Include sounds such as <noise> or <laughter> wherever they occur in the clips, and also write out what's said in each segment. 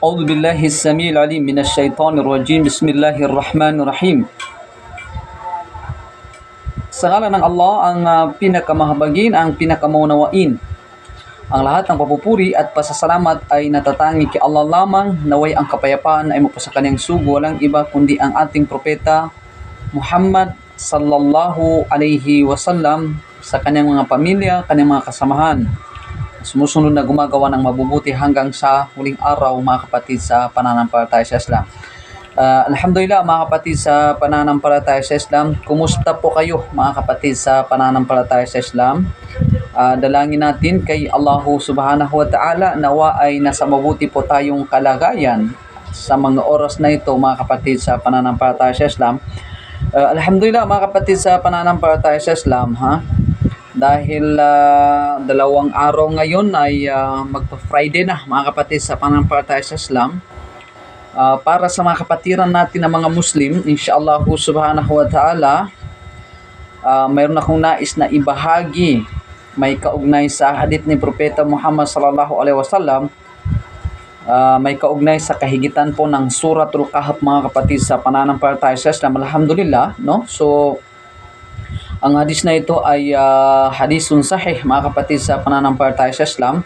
أعوذ بالله السميع العليم من الشيطان الرجيم بسم الله الرحمن الرحيم Sa ngalan ng Allah, ang uh, pinakamahabagin, ang pinakamaunawain. Ang lahat ng papupuri at pasasalamat ay natatangi kay Allah lamang, naway ang kapayapaan ay mapasa kanyang sugo, walang iba kundi ang ating propeta Muhammad sallallahu alaihi wasallam sa kanyang mga pamilya, kanyang mga kasamahan. Sumusunod na gumagawa ng mabubuti hanggang sa huling araw mga kapatid sa pananampalataya sa Islam. Uh, Alhamdulillah mga kapatid sa pananampalataya sa Islam, kumusta po kayo mga kapatid sa pananampalataya sa Islam? Uh, dalangin natin kay Allah subhanahu wa ta'ala nawa ay nasa mabuti po tayong kalagayan sa mga oras na ito mga kapatid sa pananampalataya sa Islam. Uh, Alhamdulillah mga kapatid sa pananampalataya sa Islam ha. Dahil uh, dalawang araw ngayon ay uh, magpa-Friday na mga kapatid sa pananampalataya sa Islam. Uh, para sa mga kapatiran natin na mga Muslim, inshallah subhanahu wa ta'ala, uh, mayroon akong nais na ibahagi may kaugnay sa hadith ni Propeta Muhammad sallallahu alaihi wasallam uh, may kaugnay sa kahigitan po ng Suratul Kahf mga kapatid sa pananampalataya sa Islam. Alhamdulillah, no? So ang hadis na ito ay uh, hadisun sahih mga kapatid sa pananampalataya sa Islam.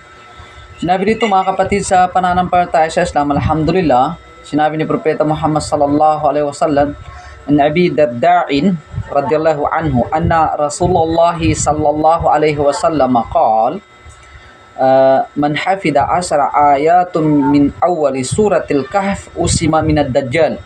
Sinabi dito mga kapatid sa pananampalataya sa Islam, Alhamdulillah, sinabi ni Propeta Muhammad sallallahu alaihi wasallam an Abi Darda'in radhiyallahu anhu anna Rasulullah sallallahu alaihi wasallam qala uh, man hafida asara ayatun min awwali suratil kahf usima min ad-dajjal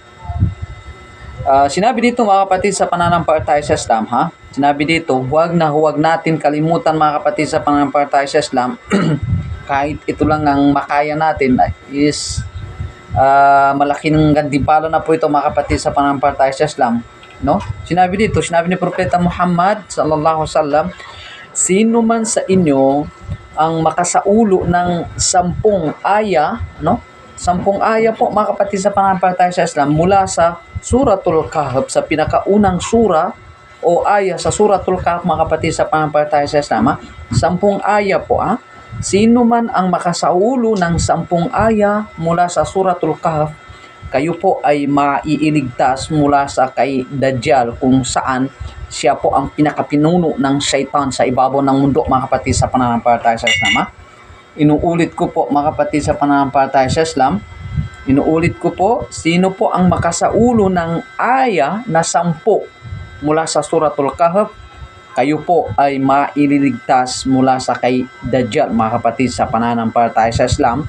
uh, sinabi dito mga kapatid sa pananampalataya sa Islam ha? Sinabi dito huwag na huwag natin kalimutan mga kapatid sa pananampalataya sa Islam. <clears throat> Kahit ito lang ang makaya natin is uh, malaki ng gandimpala na po ito mga kapatid sa pananampalataya sa Islam no? Sinabi dito sinabi ni propeta Muhammad sallallahu alaihi wasallam sino man sa inyo ang makasaulo ng sampung aya no sampung aya po mga kapatid sa pananampalataya sa Islam mula sa suratul kahf sa pinakaunang sura o aya sa suratul kahf mga kapatid sa pananampalataya sa Islam ha? sampung aya po ha Sino man ang makasaulo ng sampung aya mula sa Suratul Kahf, kayo po ay maiiligtas mula sa kay Dajjal kung saan siya po ang pinakapinuno ng shaitan sa ibabaw ng mundo mga kapatid sa pananampalataya sa Islam. Ha? Inuulit ko po mga kapatid sa pananampalataya sa Islam, inuulit ko po, sino po ang makasaulo ng aya na sampu mula sa Suratul Kahf kayo po ay maililigtas mula sa kay Dajjal mga kapatid sa pananampalataya sa Islam.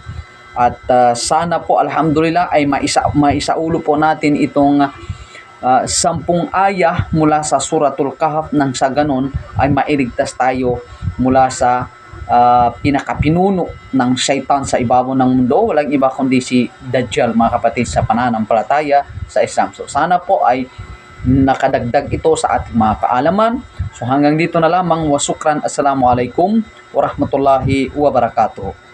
At uh, sana po alhamdulillah ay maisa, maisaulo po natin itong uh, sampung aya mula sa suratul kahf nang sa ganon ay mailigtas tayo mula sa uh, pinakapinuno ng shaitan sa ibabaw ng mundo walang iba kundi si Dajjal mga kapatid sa pananampalataya sa Islam so sana po ay nakadagdag ito sa ating mga kaalaman So hanggang dito na lamang wasukran. Assalamualaikum warahmatullahi wabarakatuh.